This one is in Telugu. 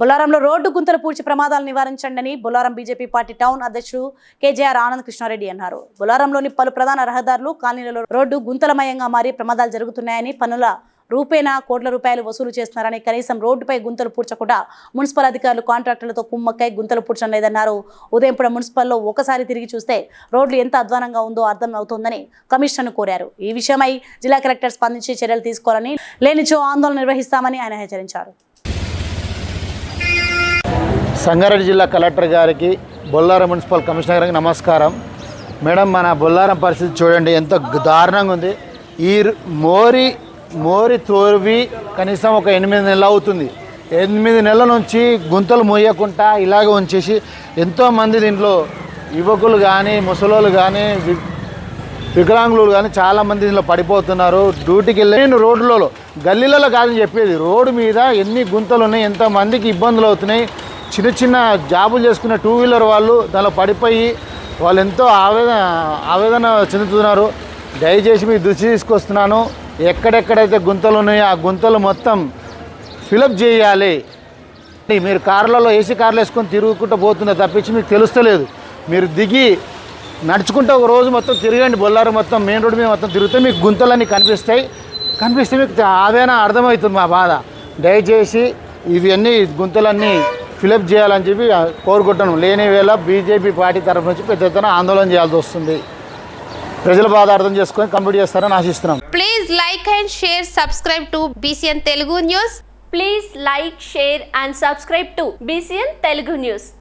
బొల్లారంలో రోడ్డు గుంతలు పూడ్చి ప్రమాదాలు నివారించండి అని బొల్లారం బీజేపీ పార్టీ టౌన్ అధ్యక్షుడు కేజీఆర్ ఆనంద్ కృష్ణారెడ్డి అన్నారు. బొల్లారంలోని పలు ప్రధాన రహదారులు కాలనీలలో రోడ్డు గుంతలమయంగా మారి ప్రమాదాలు జరుగుతున్నాయని పనుల రూపేనా కోట్ల రూపాయలు వసూలు చేస్తున్నారని కనీసం రోడ్డుపై గుంతలు పూడ్చకుండా మున్సిపల్ అధికారులు కాంట్రాక్టర్లతో కుమ్మక్కై గుంతలు పూడ్చడం లేదన్నారు. ఉదయంపుడ మున్సిపల్లో ఒకసారి తిరిగి చూస్తే రోడ్లు ఎంత అధ్వానంగా ఉందో అర్థం అవుతోందని కమిషనర్ను కోరారు. ఈ విషయమై జిల్లా కలెక్టర్ స్పందించి చర్యలు తీసుకోవాలని లేనిచో ఆందోళన నిర్వహిస్తామని ఆయన హెచ్చరించారు. సంగారెడ్డి జిల్లా కలెక్టర్ గారికి బొల్లారం మున్సిపల్ కమిషనర్ గారికి నమస్కారం. మేడం మన బొల్లారం పరిస్థితి చూడండి ఎంత దారుణంగా ఉంది. ఈ మోరి మోరి తోరివి కనీసం ఒక ఎనిమిది నెలలు అవుతుంది. ఎనిమిది నెలల నుంచి గుంతలు మోయకుండా ఇలాగే ఉంచేసి ఎంతోమంది దీంట్లో యువకులు కానీ ముసలోళ్ళు కానీ వి- వికలాంగులు కానీ చాలామంది దీనిలో పడిపోతున్నారు. డ్యూటీకి వెళ్ళి నేను రోడ్లలో గల్లీలలో కాదని చెప్పేది. రోడ్డు మీద ఎన్ని గుంతలు ఉన్నాయి ఎంతమందికి ఇబ్బందులు అవుతున్నాయి. చిన్న చిన్న జాబులు చేసుకునే టూ వీలర్ వాళ్ళు దానిలో పడిపోయి వాళ్ళు ఎంతో ఆవేదన ఆవేదన చెందుతున్నారు. దయచేసి మీ దృష్టి తీసుకొస్తున్నాను. ఎక్కడెక్కడైతే గుంతలు ఉన్నాయో ఆ గుంతలు మొత్తం ఫిలప్ చేయాలి. మీరు కార్లలో ఏసీ కార్లు వేసుకొని తిరుగుకుంటూ పోతున్నారు తప్పించి మీకు తెలుస్తలేదు. మీరు దిగి నడుచుకుంటూ ఒక రోజు మొత్తం తిరగండి. బొల్లారు మొత్తం మెయిన్ రోడ్డు మీద మొత్తం తిరిగితే మీకు గుంతలన్నీ కనిపిస్తాయి. కనిపిస్తే మీకు ఆవేదన అర్థమవుతుంది మా బాధ. దయచేసి ఇవన్నీ గుంతలన్నీ ఫిలప్ చేయాలని చెప్పి కోరుకుంటాను లేని వేళ బీజేపీ పార్టీ తరఫు నుంచి పెద్ద ఎత్తున ఆందోళన చేయాల్సి వస్తుంది. ప్రజలు బాధ అర్థం చేసుకొని కంప్లీట్ చేస్తారని ఆశిస్తున్నాం. Please like and share subscribe to BCN Telugu news please like share and subscribe to BCN Telugu news